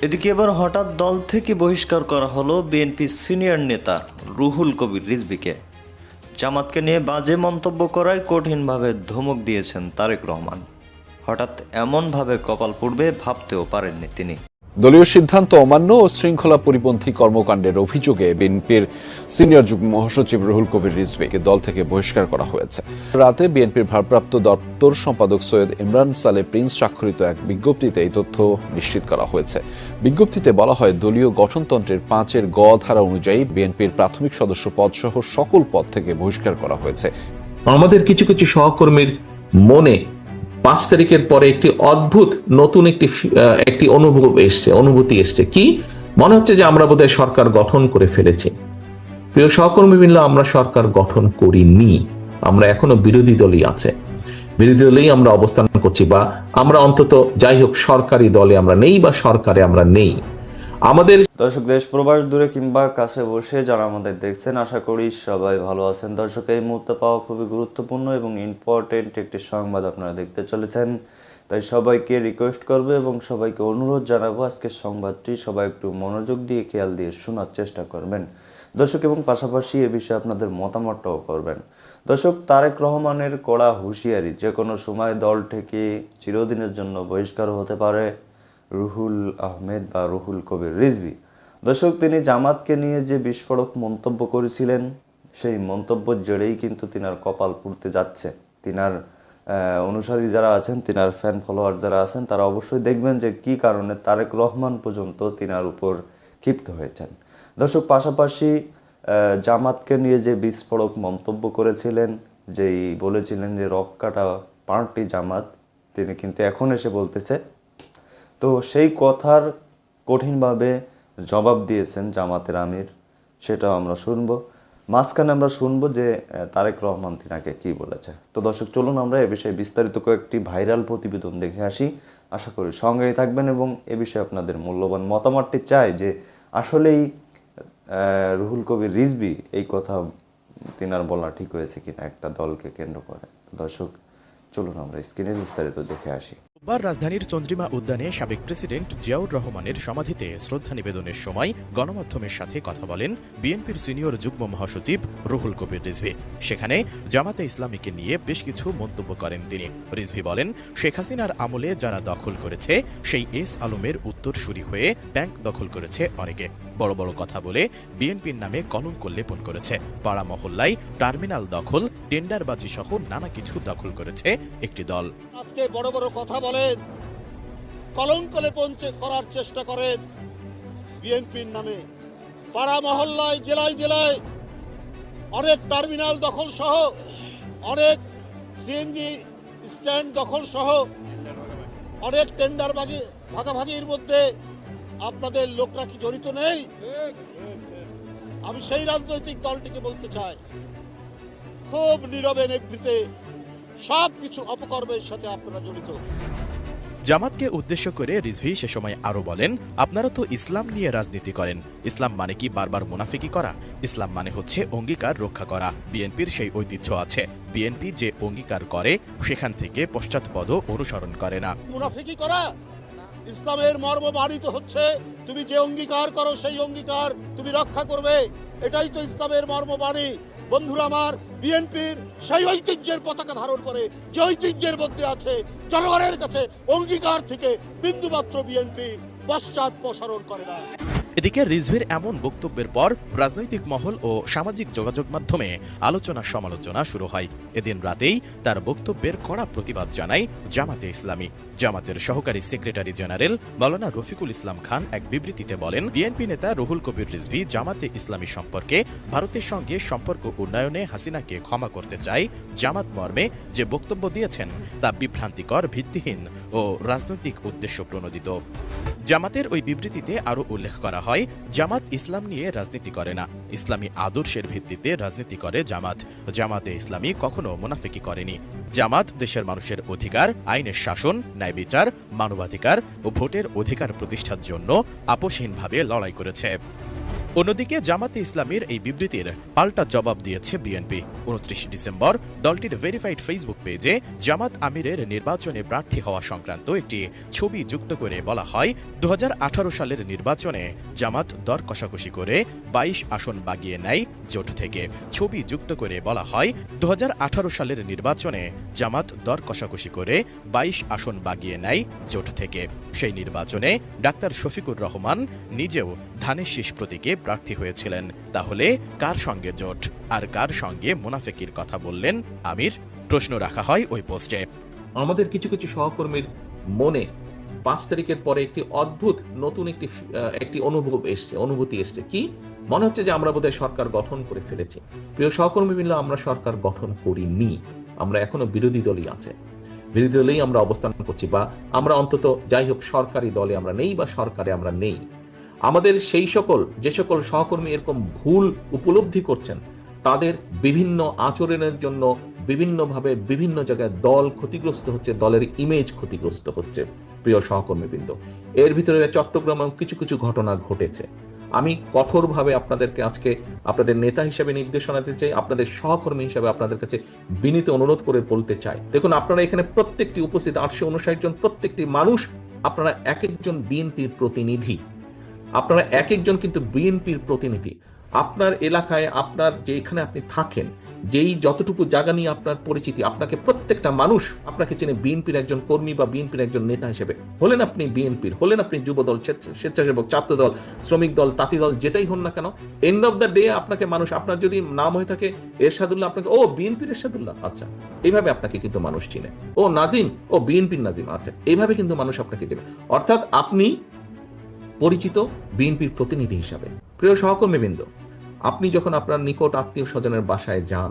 এদিকে এবার হঠাৎ দল থেকে বহিষ্কার করা হলো বিএনপি সিনিয়র নেতা রুহুল কবির রিজভিকে। জামাতকে নিয়ে বাজে মন্তব্য করায় কঠিনভাবে ধমক দিয়েছেন তারেক রহমান। হঠাৎ এমনভাবে কপাল পড়বে ভাবতেও পারেননি তিনি। দলীয় সিদ্ধান্ত অমান্য ও শৃঙ্খলা পরিপন্থী কর্মকাণ্ডের অভিযোগে বিএনপির সিনিয়র যুগ্ম মহাসচিব রুহুল কবির রিজভিকে দল থেকে বহিষ্কার করা হয়েছে। রাতে বিএনপির ভারপ্রাপ্ত দপ্তর সম্পাদক সৈয়দ ইমরান সালে প্রিন্স স্বাক্ষরিত এক বিজ্ঞপ্তিতে এই তথ্য নিশ্চিত করা হয়েছে। বিজ্ঞপ্তিতে বলা হয়, দলীয় গঠনতন্ত্রের পাঁচের গ ধারা অনুযায়ী বিএনপির প্রাথমিক সদস্য পদ সহ সকল পদ থেকে বহিষ্কার করা হয়েছে। আমাদের কিছু কিছু সহকর্মীর মনে পাঁচ তারিখের পরে একটি অদ্ভুত নতুন একটি একটি অনুভব এসছে, অনুভূতি এসছে। কি? মনে হচ্ছে যে আমরা বোধহয় সরকার গঠন করে ফেলেছি। প্রিয় সহকর্মী মিললে আমরা সরকার গঠন করিনি। আমরা এখনও বিরোধী দলই আছে। বিরোধী দলেই আমরা অবস্থান করছি বা আমরা অন্তত যাই হোক সরকারি দলে আমরা নেই বা সরকারে আমরা নেই। আমাদের দর্শক, দেশ, প্রবাস দূরে কিংবা কাছে বসে যারা আমাদের দেখছেন, আশা করি সবাই ভালো আছেন। দর্শক, এই মুহূর্তে পাওয়া খুবই গুরুত্বপূর্ণ এবং ইম্পর্টেন্ট একটি সংবাদ আপনারা দেখতে চলেছেন। তাই সবাইকে রিকোয়েস্ট করবে এবং সবাইকে অনুরোধ জানাব আজকের সংবাদটি সবাই একটু মনোযোগ দিয়ে, খেয়াল দিয়ে শোনার চেষ্টা করবেন। দর্শক, এবং পাশাপাশি এ বিষয়ে আপনাদের মতামতটাও করবেন। দর্শক, তারেক রহমানের কড়া হুঁশিয়ারি যে কোনো সময় দল থেকে চিরদিনের জন্য বহিষ্কার হতে পারে। রুহুল আহমেদ বা রুহুল কবির রিজভি। দর্শক, তিনি জামাতকে নিয়ে যে বিস্ফোরক মন্তব্য করেছিলেন, সেই মন্তব্যের জেরেই কিন্তু তিনার কপাল পুড়তে যাচ্ছে। তিনার অনুসারী যারা আছেন, তিনার ফ্যান ফলোয়ার যারা আছেন, তারা অবশ্যই দেখবেন যে কি কারণে তারেক রহমান পর্যন্ত তিনার উপর ক্ষিপ্ত হয়েছেন। দর্শক, পাশাপাশি জামাতকে নিয়ে যে বিস্ফোরক মন্তব্য করেছিলেন, যেই বলেছিলেন যে রক কাটা পার্টি জামাত, তিনি কিন্তু এখন এসে বলতেছে তো সেই কথার কঠিনভাবে জবাব দিয়েছেন জামাতের আমির, সেটাও আমরা শুনব। মাঝখানে আমরা শুনব যে তারেক রহমান তিনাকে কি বলেছে। তো দর্শক, চলুন আমরা এ বিষয়ে বিস্তারিত কয়েকটি ভাইরাল প্রতিবেদন দেখে আসি। আশা করি সঙ্গেই থাকবেন এবং এ বিষয়ে আপনাদের মূল্যবান মতামতটি চাই যে, আসলেই রুহুল কবির রিজবি এই কথা তিনার বলা ঠিক হয়েছে কিনা একটা দলকে কেন্দ্র করে। দর্শক, চলুন আমরা স্ক্রিনে বিস্তারিত দেখে আসি। রোববার রাজধানীর চন্দ্রিমা উদ্যানে সাবেক প্রেসিডেন্ট জিয়াউর রহমানের সমাধিতে শ্রদ্ধা নিবেদনের সময় গণমাধ্যমের সাথে কথা বলেন বিএনপির সিনিয়র যুগ্ম মহাসচিব রুহুল কবির রিজভি। সেখানে জামাতে ইসলামীকে নিয়ে বেশ কিছু মন্তব্য করেন তিনি। রিজভি বলেন, শেখ হাসিনার আমলে যারা দখল করেছে, সেই এস আলমের উত্তরসূরি হয়ে ব্যাংক দখল করেছে অনেকে। বড় বড় কথা বলে বিএনপির নামে কলঙ্ক লেপন করেছে। পাড়া মহল্লায় টার্মিনাল দখল, টেন্ডারবাজি সহ নানা কিছু দখল করেছে একটি দল। আজকে বড় বড় কথা বলেন, কলঙ্ক লেপন করার চেষ্টা করেন বিএনপির নামে। পাড়া মহল্লায়, জেলায় জেলায় অনেক টার্মিনাল দখল সহ, অনেক সিএনজি স্ট্যান্ড দখল সহ, অনেক টেন্ডার ভাগাভাগির মধ্যে আপনাদের লোকরা কি জড়িত নেই? আমি সেই রাজনৈতিক দলটিকে বলতে চাই। খুব নীরবে নিভৃতে সব কিছু অপকর্মের সাথে আপনারা জড়িত। জামাতকে উদ্দেশ্য করে রিজভি সে সময় আরও বলেন আপনারা তো ইসলাম নিয়ে রাজনীতি করেন। ইসলাম মানে কি বারবার মুনাফিকি করা? ইসলাম মানে হচ্ছে অঙ্গীকার রক্ষা করা। বিএনপির সেই ঐতিহ্য আছে। বিএনপি যে অঙ্গীকার করে সেখান থেকে পশ্চাৎপদ অনুসরণ করে না। মুনাফিকি করা? ইসলামের মর্ম বাড়িত হচ্ছে। তুমি যে অঙ্গীকার করো, সেই অঙ্গীকার তুমি রক্ষা করবে। এটাই তো ইসলামের মর্ম বাণী। বন্ধুরা আমার, বিএনপির সেই ঐতিহ্যের পতাকা ধারণ করে, যে ঐতিহ্যের মধ্যে আছে, জনগণের কাছে অঙ্গীকার থেকে বিন্দুমাত্র বিএনপি পশ্চাৎ প্রসারণ করে না। এদিকে রিজভির এমন বক্তব্যের পর রাজনৈতিক মহল ও সামাজিক যোগাযোগ মাধ্যমে আলোচনা সমালোচনা শুরু হয়। এদিন রাতেই তার বক্তব্যের কড়া প্রতিবাদ জানায় জামাতে ইসলামী। জামাতের সহকারী সেক্রেটারি জেনারেল মাওলানা রফিকুল ইসলাম খান এক বিবৃতিতে বলেন, বিএনপি নেতা রুহুল কবির রিজভি জামাতে ইসলামী সম্পর্কে ভারতের সঙ্গে সম্পর্ক উন্নয়নে হাসিনাকে ক্ষমা করতে চায়। জামাত মর্মে যে বক্তব্য দিয়েছেন তা বিভ্রান্তিকর, ভিত্তিহীন ও রাজনৈতিক উদ্দেশ্য প্রণোদিত। জামাতের ওই বিবৃতিতে আরও উল্লেখ করা হয়, জামাত ইসলাম নিয়ে রাজনীতি করে না। ইসলামী আদর্শের ভিত্তিতে রাজনীতি করে জামাত। জামাতে ইসলামী কখনো মুনাফিকি করেনি। জামাত দেশের মানুষের অধিকার, আইনের শাসন, ন্যায় বিচার, মানবাধিকার ও ভোটের অধিকার প্রতিষ্ঠার জন্য আপোষহীনভাবে লড়াই করেছে। অন্যদিকে জামাতে ইসলামের এই বিবৃতির পাল্টা জবাব দিয়েছে বিএনপি। উনত্রিশ ডিসেম্বর দলটির ভেরিফাইড ফেসবুক পেজে জামাত আমিরের নির্বাচনে প্রার্থী হওয়া সংক্রান্ত একটি ছবি যুক্ত করে বলা হয় দু হাজার আঠারো সালের নির্বাচনে জামাত দর কষাকষি করে বাইশ আসন বাগিয়ে নেয় জোট থেকে ছবি যুক্ত করে বলা হয়, দুহাজার আঠারো সালের নির্বাচনে জামাত দর কষাকষি করে বাইশ আসন বাগিয়ে নেয় জোট থেকে। সেই নির্বাচনে ডাক্তার শফিকুর রহমান নিজেও ধানের শীষ প্রতীকে প্রার্থী হয়েছিলেন। তাহলে কার সঙ্গে জোট? আর কার সঙ্গে মুনাফেকির কথা বললেন আমির? প্রশ্ন রাখা হয় ওই পোস্টে। আমাদের কিছু কিছু সহকর্মীর মনে পাঁচ তারিখের পরে একটি অদ্ভুত নতুন একটি একটি অনুভব এসছে, অনুভূতি এসছে। কি? মনে হচ্ছে যে আমরা বোধহয় সরকার গঠন করে ফেলেছি। প্রিয় সহকর্মী মিলে আমরা সরকার গঠন করিনি। আমরা এখনও বিরোধী দলই আছে। বিরোধী দলেই আমরা অবস্থান করছি বা আমরা অন্তত যাই হোক সরকারি দলে আমরা নেই বা সরকারে আমরা নেই। আমাদের সেই সকল, যে সকল সহকর্মী এরকম ভুল উপলব্ধি করছেন, তাদের বিভিন্ন আচরণের জন্য বিভিন্নভাবে বিভিন্ন জায়গায় দল ক্ষতিগ্রস্ত হচ্ছে, দলের ইমেজ ক্ষতিগ্রস্ত হচ্ছে, প্রিয় সহকর্মীবৃন্দ। এর ভিতরে চট্টগ্রামে কিছু কিছু ঘটনা ঘটেছে। আমি কঠোরভাবে আপনাদেরকে আজকে আপনাদের নেতা হিসেবে নির্দেশনা দিতে চাই, আপনাদের সহকর্মী হিসেবে আপনাদের কাছে বিনীত অনুরোধ করে বলতে চাই। দেখুন, আপনারা এখানে প্রত্যেকটি উপস্থিত আটশো উনষাট জন, প্রত্যেকটি মানুষ, আপনারা এক একজন বিএনপির প্রতিনিধি। আপনারা এক একজন কিন্তু বিএনপির প্রতিনিধি। আপনার এলাকায়, আপনার যেখানে আপনি থাকেন যেই যতটুকু জায়গা নিয়ে আপনার পরিচিতি, আপনাকে প্রত্যেকটা মানুষ আপনাকে চেনে বিএনপির একজন কর্মী বা বিএনপির একজন নেতা হিসেবে। হলেন আপনি বিএনপির, হলেন আপনি যুবদল, স্বেচ্ছা- স্বেচ্ছাসেবক ছাত্র দল শ্রমিক দল, তাঁতি দল, যেটাই হন না কেন এন্ড অফ দ্য ডে আপনাকে মানুষ, আপনার যদি নাম হয়ে থাকে এরশাদুল্লাহ আপনাকে, ও বিএনপির এরশাদুল্লাহ আচ্ছা। এইভাবে আপনাকে কিন্তু মানুষ চিনে। ও নাজিম, ও বিএনপির নাজিম আচ্ছা। এইভাবে কিন্তু মানুষ আপনাকে চেনে। অর্থাৎ আপনি পরিচিত বিএনপির প্রতিনিধি হিসাবে। প্রিয় সহকর্মীবৃন্দ আপনি যখন আপনার নিকট আত্মীয় স্বজনের বাসায় যান,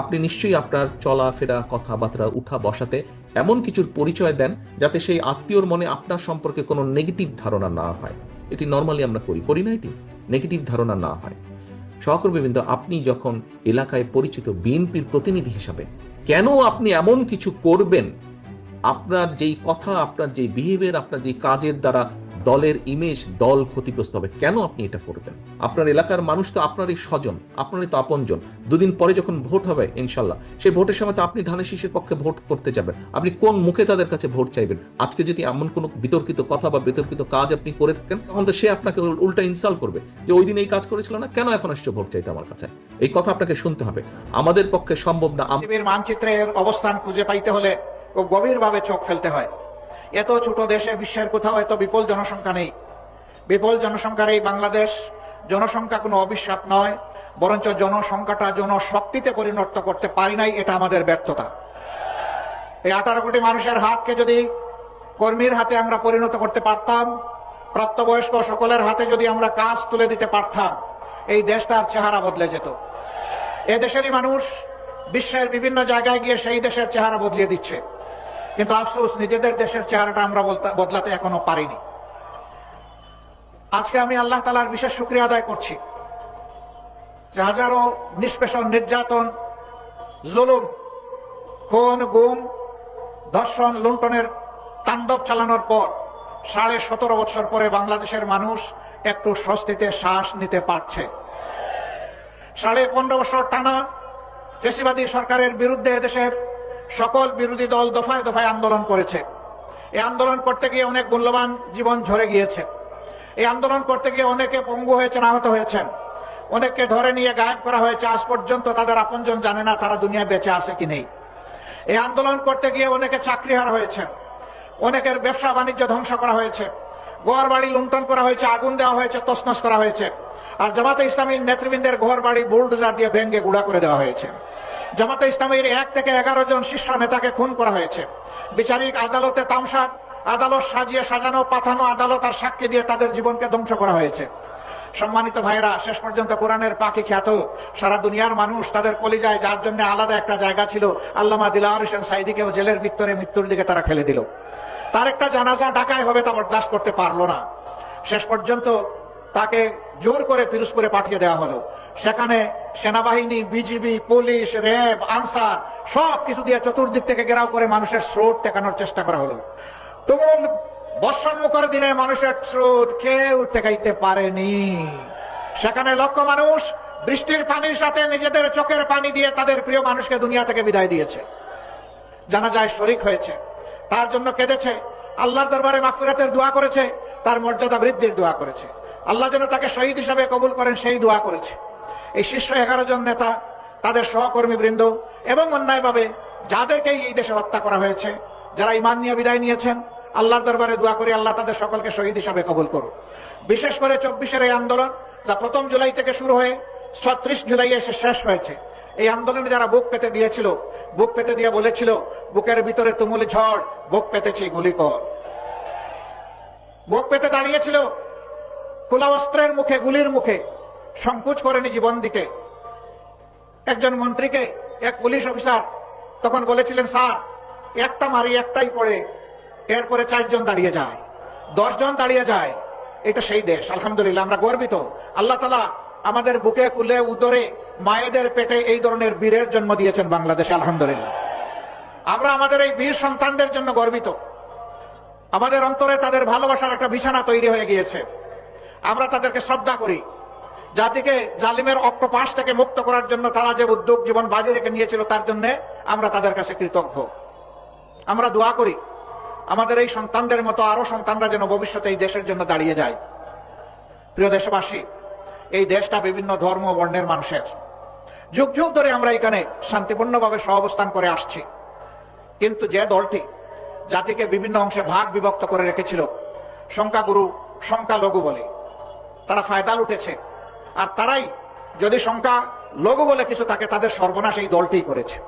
আপনি নিশ্চয়ই আপনার চলাফেরা, কথাবার্তা, উঠা বসাতে এমন কিছুর পরিচয় দেন যাতে সেই আত্মীয়র মনে আপনার সম্পর্কে কোনো নেগেটিভ ধারণা না হয়। এটি নর্মালি আমরা করি করি না এটি? নেগেটিভ ধারণা না হয়। সহকর্মীবৃন্দ, আপনি যখন এলাকায় পরিচিত বিএনপির প্রতিনিধি হিসাবে কেন আপনি এমন কিছু করবেন? আপনার যেই কথা, আপনার যেই বিহেভিয়ার আপনার যেই কাজের দ্বারা দলের ইমেজ দল ক্ষতিগ্রস্ত হবে। কেন আপনি এটা করবেন? আপনার এলাকার মানুষ তো আপনারই স্বজন, আপনারই তো আপনজন। দুদিন পরে যখন ভোট হবে, ইনশাল্লাহ। সেই ভোটের সময় তো আপনি ধানের শীষের পক্ষে ভোট করতে যাবেন। আপনি কোন মুখে তাদের কাছে ভোট চাইবেন? আজকে যদি এমন কোনো বিতর্কিত কথা বা বিতর্কিত কাজ আপনি করে থাকেন, তখন তো সে আপনাকে উল্টা ইনসাল্ট করবে যে, ওই দিন এই কাজ করেছিল না? কেন এখন আসছে ভোট চাইতে আমার কাছে? এই কথা আপনাকে শুনতে হবে। আমাদের পক্ষে সম্ভব না মানচিত্রের অবস্থান খুঁজে পাইতে হলে গভীরভাবে চোখ ফেলতে হয়। এত ছোট দেশে বিশ্বের কোথাও এত বিপুল জনসংখ্যা নেই। বিপুল জনসংখ্যার এই বাংলাদেশ, জনসংখ্যা কোনো অভিশাপ নয়, বরঞ্চ জনসংখ্যাটা জনশক্তিতে পরিণত করতে পারি নাই, এটা আমাদের ব্যর্থতা। এই আঠারো কোটি মানুষের হাতকে যদি কর্মীর হাতে আমরা পরিণত করতে পারতাম, প্রাপ্তবয়স্ক সকলের হাতে যদি আমরা কাজ তুলে দিতে পারতাম, এই দেশটার চেহারা বদলে যেত। এ দেশেরই মানুষ বিশ্বের বিভিন্ন জায়গায় গিয়ে সেই দেশের চেহারা বদলিয়ে দিচ্ছে। কিন্তু আফসোস, নিজেদের দেশের চেহারাটা আমরা বদলাতে এখনও পারিনি। আজকে আমি আল্লাহ তালার বিশেষ শুক্রিয়া আদায় করছি। যে হাজারো নিষ্পেষণ, নির্যাতন, জুলুম, খুন, গুম, ধর্ষণ, লুণ্ঠনের তাণ্ডব চালানোর পর সাড়ে সতেরো বছর পরে বাংলাদেশের মানুষ একটু স্বস্তিতে শ্বাস নিতে পারছে। সাড়ে পনেরো বছর টানা ফেসিবাদী সরকারের বিরুদ্ধে দেশের সকল বিরোধী দল দফায় দফায় আন্দোলন করেছে। এই আন্দোলন করতে গিয়ে অনেক মূল্যবান জীবন ঝরে গিয়েছে। এই আন্দোলন করতে গিয়ে অনেকে পঙ্গু হয়েছেন, আহত হয়েছেন। অনেককে ধরে নিয়ে গায়েব করা হয়েছে। আজ পর্যন্ত তাদের আপনজন জানে না তারা দুনিয়ায় বেঁচে আছে কি নেই। এই আন্দোলন করতে গিয়ে অনেকে চাকরিহার হয়েছেন। অনেকের ব্যবসা বাণিজ্য ধ্বংস করা হয়েছে। ঘর বাড়ি লুণ্ঠন করা হয়েছে, আগুন দেওয়া হয়েছে তসনস করা হয়েছে। আর জামাতে ইসলামীর নেতৃবৃন্দের ঘর বাড়ি বুলডোজার দিয়ে ভেঙ্গে গুড়া করে দেওয়া হয়েছে। জামাতে ইসলামের এক থেকে এগারো জন শীর্ষ নেতাকে খুন করা হয়েছে। বিচারিক আদালতে তামসা, আদালত সাজিয়ে সাজানো, পাঠানো আদালত আর সাক্ষী দিয়ে তাদের জীবনকে ধ্বংস করা হয়েছে। সম্মানিত ভাইরা শেষ পর্যন্ত কোরআনের পাখি খ্যাত সারা দুনিয়ার মানুষ তাদের কলিজায় যার জন্য আলাদা একটা জায়গা ছিল, আল্লামা দিলার হোসেন সাইদিকেও জেলের ভিতরে মৃত্যুর দিকে তারা ফেলে দিল। তার একটা জানাজা ঢাকায় হবে তা বরদাস্ত করতে পারল না। শেষ পর্যন্ত তাকে জোর করে পিরোজপুরে পাঠিয়ে দেওয়া হলো। সেখানে সেনাবাহিনী, বিজিবি, পুলিশ, র্যাব, আনসার, সব কিছু দিয়ে চতুর্দিক থেকে ঘেরাও করে মানুষের স্রোত টেকানোর চেষ্টা করা হলো। তুমুল বর্ষণমুখর দিনে মানুষের স্রোত কেউ টেকাইতে পারেনি। সেখানে লক্ষ মানুষ বৃষ্টির পানির সাথে নিজেদের চোখের পানি দিয়ে তাদের প্রিয় মানুষকে দুনিয়া থেকে বিদায় দিয়েছে। জানা যায় শরিক হয়েছে। তার জন্য কেঁদেছে। আল্লাহর দরবারে মাফিরাতের দোয়া করেছে। তার মর্যাদা বৃদ্ধির দোয়া করেছে। আল্লাহ যেন তাকে শহীদ হিসাবে কবুল করেন, সেই দোয়া করেছে। এই শীর্ষ এগারো জন নেতা, তাদের সহকর্মী বৃন্দ এবং অন্যায়ভাবে যাদেরকে এই দেশে হত্যা করা হয়েছে, যারা ইমান নিয়ে বিদায় নিয়েছেন, আল্লাহর দরবারে দোয়া করে আল্লাহ তাদের সকলকে শহীদ হিসাবে কবুল করুন বিশেষ করে চব্বিশের এই আন্দোলন, যা প্রথম জুলাই থেকে শুরু হয়ে ছত্রিশ জুলাই এসে শেষ হয়েছে, এই আন্দোলনে যারা বুক পেতে দিয়েছিল, বুক পেতে দিয়ে বলেছিল, বুকের ভিতরে তুমুল ঝড়, বুক পেতেছি গুলি কর বুক পেতে দাঁড়িয়েছিল, খোলা অস্ত্রের মুখে, গুলির মুখে সংকোচ করেনি জীবন দিতে। একজন মন্ত্রীকে, এক পুলিশ অফিসার তখন বলেছিলেন, স্যার, একটা মারি একটাই পড়ে, এরপরে চারজন দাঁড়িয়ে যায়। দশজন দাঁড়িয়ে যায়, এটা সেই দেশ, আলহামদুলিল্লাহ, আমরা গর্বিত। আল্লাহ তালা আমাদের বুকে, কুলে, উদরে মায়েদের পেটে এই ধরনের বীরের জন্ম দিয়েছেন বাংলাদেশে, আলহামদুলিল্লাহ। আমরা আমাদের এই বীর সন্তানদের জন্য গর্বিত। আমাদের অন্তরে তাদের ভালোবাসার একটা বিছানা তৈরি হয়ে গিয়েছে। আমরা তাদেরকে শ্রদ্ধা করি। জাতিকে জালিমের অক্টোপাস থেকে মুক্ত করার জন্য তারা যে উদ্যোগ জীবন বাজে রেখে নিয়েছিল, তার জন্য আমরা তাদের কাছে কৃতজ্ঞ। আমরা দোয়া করি, আমাদের এই সন্তানদের মতো আরও সন্তানরা যেন ভবিষ্যতে এই দেশের জন্য দাঁড়িয়ে যায়। প্রিয় দেশবাসী, এই দেশটা বিভিন্ন ধর্ম বর্ণের মানুষের। যুগ যুগ ধরে আমরা এখানে শান্তিপূর্ণভাবে সহাবস্থান করে আসছি। কিন্তু যে দলটি জাতিকে বিভিন্ন অংশে ভাগ বিভক্ত করে রেখেছিল, সংখ্যাগুরু, সংখ্যালঘু বলে, তারা ফায়দাল উঠেছে আর তারাই যদি সংখ্যা লঘু বলে কিছু থাকে, তাদের সর্বনাশ এই দলটি করেছে।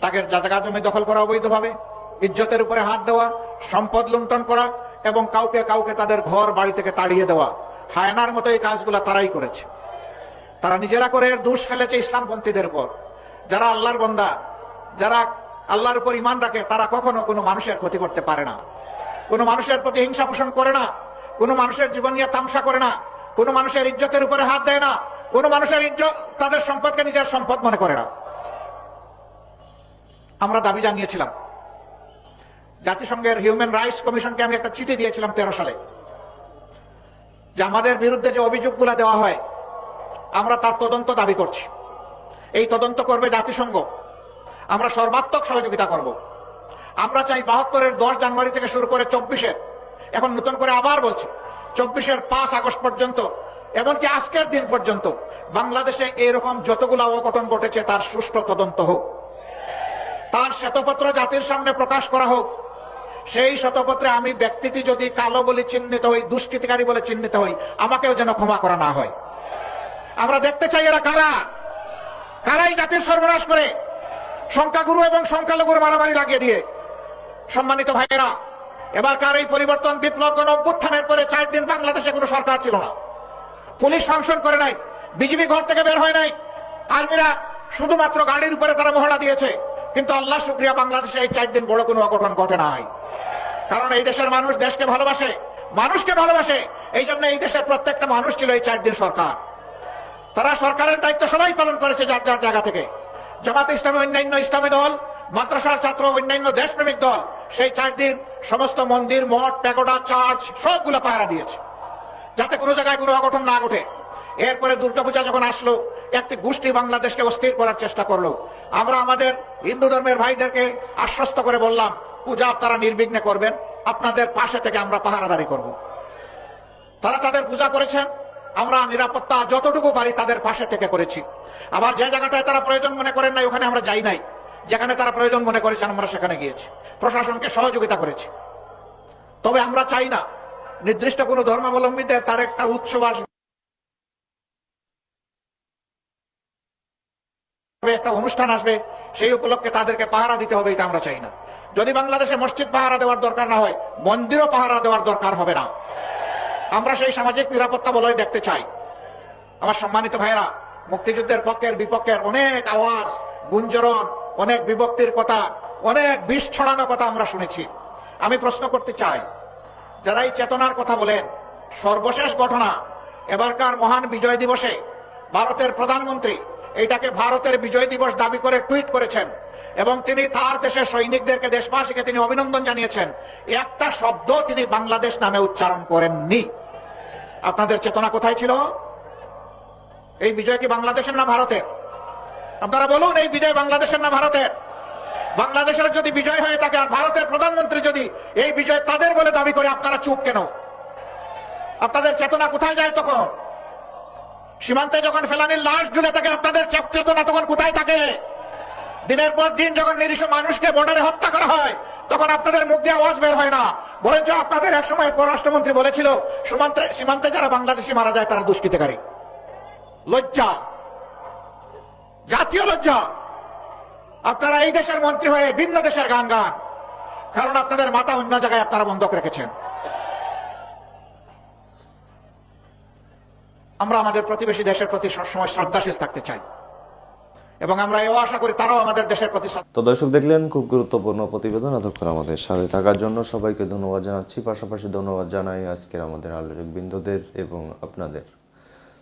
তাকে জায়গা জমি দখল করা অবৈধভাবে, ইজ্জতের উপরে হাত দেওয়া, সম্পদ লুণ্ঠন করা এবং কাউকে কাউকে তাদের ঘর, বাড়ি থেকে তাড়িয়ে দেওয়া, হায়নার মতো এই কাজগুলো তারাই করেছে। তারা নিজেরা করে দোষ ফেলেছে ইসলামপন্থীদের উপর। যারা আল্লাহর বন্দা, যারা আল্লাহর উপর ইমান রাখে, তারা কখনো কোনো মানুষের ক্ষতি করতে পারে না। কোনো মানুষের প্রতি হিংসা পোষণ করে না। কোনো মানুষের জীবন নিয়ে তামসা করে না। কোনো মানুষের ইজ্জতের উপরে হাত দেয় না। কোনো মানুষের ইজ্জত তাদের সম্পদকে নিজের সম্পদ মনে করে না। আমরা দাবি জানিয়েছিলাম। জাতিসংঘের হিউম্যান রাইটস কমিশনকে আমি একটা চিঠি দিয়েছিলাম তেরো সালে, যে আমাদের বিরুদ্ধে যে অভিযোগগুলো দেওয়া হয়, আমরা তার তদন্ত দাবি করছি। এই তদন্ত করবে জাতিসংঘ। আমরা সর্বাত্মক সহযোগিতা করব। আমরা চাই বাহাত্তরের দশ জানুয়ারি থেকে শুরু করে চব্বিশের, এখন নতুন করে আবার বলছি চব্বিশের পাঁচ আগস্ট পর্যন্ত, এমনকি আজকের দিন পর্যন্ত বাংলাদেশে এরকম যতগুলো অঘটন ঘটেছে, তার সুষ্ঠু তদন্ত হোক। তার শ্বেতপত্র জাতির সামনে প্রকাশ করা হোক। সেই শতপত্রে আমি ব্যক্তিটি যদি কালো বলে চিহ্নিত হই, দুষ্কৃতিকারী বলে চিহ্নিত হই, আমাকেও যেন ক্ষমা করা না হয়। আমরা দেখতে চাই এরা কারা? কারাই জাতির সর্বনাশ করে? সংখ্যাগুরু এবং সংখ্যালঘুর মারামারি লাগিয়ে দিয়ে। সম্মানিত ভাইয়েরা এবারকার এই পরিবর্তন বিপ্লব গণ অভ্যুত্থানের পরে চার দিন বাংলাদেশে কোনো সরকার ছিল না। পুলিশ ফাংশন করে নাই বিজেপি ঘর থেকে বের হয় নাই। আর্মিরা শুধুমাত্র গাড়ির উপরে তারা মহড়া দিয়েছে, কিন্তু আল্লাহ শুক্রিয়া, বাংলাদেশে এই চার দিন বড় কোনো অঘটন ঘটে নাই। কারণ এই দেশের মানুষ দেশকে ভালোবাসে, মানুষকে ভালোবাসে এই জন্য এই দেশের প্রত্যেকটা মানুষ ছিল এই চার দিন সরকার। তারা সরকারের দায়িত্ব সবাই পালন করেছে যার যার জায়গা থেকে। জামাত ইসলামী অন্যান্য ইসলামী দল, মাদ্রাসার ছাত্র অন্যান্য দেশপ্রেমিক দল সেই চার দিন সমস্ত মন্দির, মঠ, প্যাগোডা, চার্চ সবগুলো পাহারা দিয়েছে। যাতে কোনো জায়গায় কোনো অঘটন না ঘটে। এরপরে দুর্গাপূজা যখন আসলো, একটি গোষ্ঠী বাংলাদেশকে অস্থির করার চেষ্টা করল। আমরা আমাদের হিন্দু ধর্মের ভাইদেরকে আশ্বস্ত করে বললাম, পূজা আপনারা নির্বিঘ্নে করবেন। আপনাদের পাশে থেকে আমরা পাহারাদারি করব। তারা তাদের পূজা করেছেন। আমরা নিরাপত্তা যতটুকু পারি তাদের পাশে থেকে করেছি। আবার যে জায়গাটায় তারা প্রয়োজন মনে করেন নাই, ওখানে আমরা যাই নাই। যেখানে তারা প্রয়োজন মনে করেছেন, আমরা সেখানে গিয়েছি। প্রশাসনকে সহযোগিতা করেছি। তবে আমরা চাই না, নির্দিষ্ট কোনো ধর্মাবলম্বীদের তার একটা উৎসব আসবে। একটা অনুষ্ঠান আসবে, সেই উপলক্ষে তাদেরকে পাহারা দিতে হবে, এটা আমরা চাই না। যদি বাংলাদেশে মসজিদ পাহারা দেওয়ার দরকার না হয়, মন্দিরও পাহারা দেওয়ার দরকার হবে না। আমরা সেই সামাজিক নিরাপত্তা বলয় দেখতে চাই। আমার সম্মানিত ভাইয়েরা, মুক্তিযুদ্ধের পক্ষের বিপক্ষের অনেক আওয়াজ, গুঞ্জরণ অনেক বিভক্তির কথা, অনেক বিষ ছড়ানো কথা আমরা শুনেছি। আমি প্রশ্ন করতে চাই, যারা এই চেতনার কথা বলেন, সর্বশেষ ঘটনা, এবারকার মহান বিজয় দিবসে ভারতের প্রধানমন্ত্রী এইটাকে ভারতের বিজয় দিবস দাবি করে টুইট করেছেন এবং তিনি তার দেশের সৈনিকদেরকে, দেশবাসীকে তিনি অভিনন্দন জানিয়েছেন, একটা শব্দ তিনি বাংলাদেশ নামে উচ্চারণ করেননি। আপনাদের চেতনা কোথায় ছিল? এই বিজয় কি বাংলাদেশের না ভারতের? আপনারা বলুন, এই বিজয় বাংলাদেশের না ভারতের? বাংলাদেশের যদি বিজয় হয়ে থাকে আর ভারতের প্রধানমন্ত্রী যদি এই বিজয় তাদের বলে দাবি করে, আপনারা চুপ কেন? আপনাদের চেতনা কোথায় যায় তখন? সীমান্তে যখন ফেলানির লাশ ঝুলে থাকে, আপনাদের চেতনা তখন কোথায় থাকে? দিনের পর দিন যখন নিরীহ মানুষকে বর্ডারে হত্যা করা হয়, তখন আপনাদের মুখ দিয়ে আওয়াজ বের হয় না। বরঞ্চ আপনাদের একসময় পররাষ্ট্রমন্ত্রী বলেছিল, সীমান্তে সীমান্তে যারা বাংলাদেশি মারা যায়, তারা দুষ্কৃতিকারী। লজ্জা। জাতীয় লজ্জা। আপনারা এই দেশের মন্ত্রী হয়ে ভিন্ন দেশের গান গান। কারণ আপনাদের মাথা অন্য জায়গায় আপনারা বন্ধক রেখেছেন। আমরা আমাদের প্রতিবেশী দেশের প্রতি সবসময় শ্রদ্ধাশীল থাকতে চাই। এবং আমরা এও আশা করি তারাও আমাদের দেশের প্রতি তো দর্শক দেখলেন, খুব গুরুত্বপূর্ণ প্রতিবেদন এতক্ষণ আমাদের সাথে থাকার জন্য সবাইকে ধন্যবাদ জানাচ্ছি। পাশাপাশি ধন্যবাদ জানাই আজকের আমাদের আলোচক বিন্দুদের এবং আপনাদের।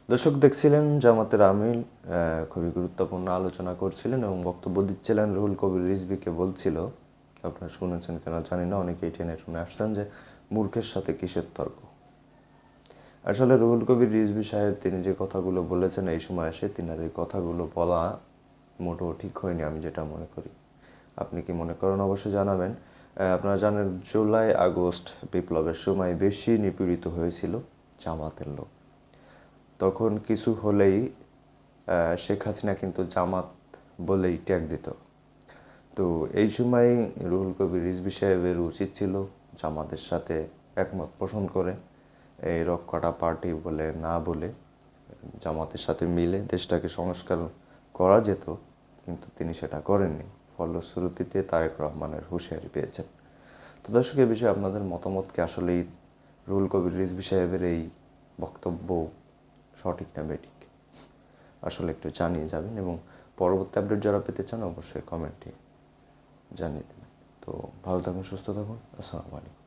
দর্শক দেখছিলেন জামাতের আহ, খুবই গুরুত্বপূর্ণ আলোচনা করছিলেন এবং বক্তব্য দিচ্ছিলেন রুহুল কবির রিজবিকে বলছিল আপনারা শুনেছেন কেন জানি না অনেকেই টেনে শুনে আসছেন যে মূর্খের সাথে কিসের তর্ক? আসলে রুহুল কবির রিজভি সাহেব তিনি যে কথাগুলো বলেছেন এই সময় এসে তিনার এই কথাগুলো বলা মোটেও ঠিক হয়নি আমি যেটা মনে করি। আপনি কি মনে করেন? অবশ্যই জানাবেন। আপনারা জানেন জুলাই আগস্ট বিপ্লবের সময় বেশি নিপীড়িত হয়েছিল জামাতের লোক। তখন কিছু হলেই শেখ হাসিনা কিন্তু জামাত বলেই ট্যাগ দিত। তো এই সময় রুহুল কবির রিজভি সাহেবের উচিত ছিল জামাতের সাথে একমত পোষণ করে, এই রক্ষাটা পার্টি বলে না বলে জামাতের সাথে মিলে দেশটাকে সংস্কার করা যেত, কিন্তু তিনি সেটা করেননি। ফলশ্রুতিতে তারেক রহমানের হুঁশিয়ারি পেয়েছেন। তো দর্শক, এ বিষয়ে আপনাদের মতামতকে আসলেই রুহুল কবির রিজবি সাহেবের এই বক্তব্য সঠিক না বেঠিক? আসলে একটু জানিয়ে যাবেন এবং পরবর্তী আপডেট যারা পেতে চান, অবশ্যই কমেন্টে জানিয়ে দেবেন। তো ভালো থাকুন, সুস্থ থাকুন। আসসালামু আলাইকুম।